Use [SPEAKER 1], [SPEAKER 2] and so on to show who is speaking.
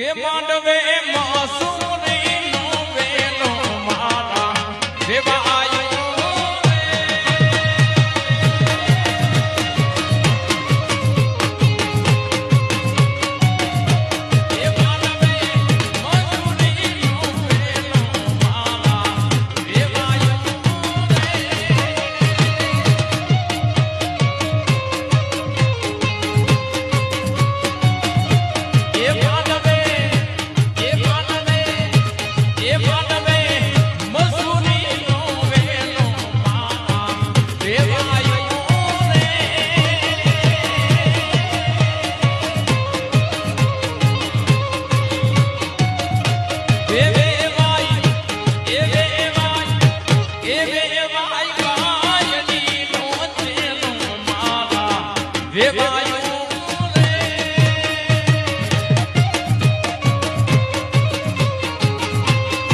[SPEAKER 1] કે માંડવે માસુરી નો વેલો મારા જેવા વેવાય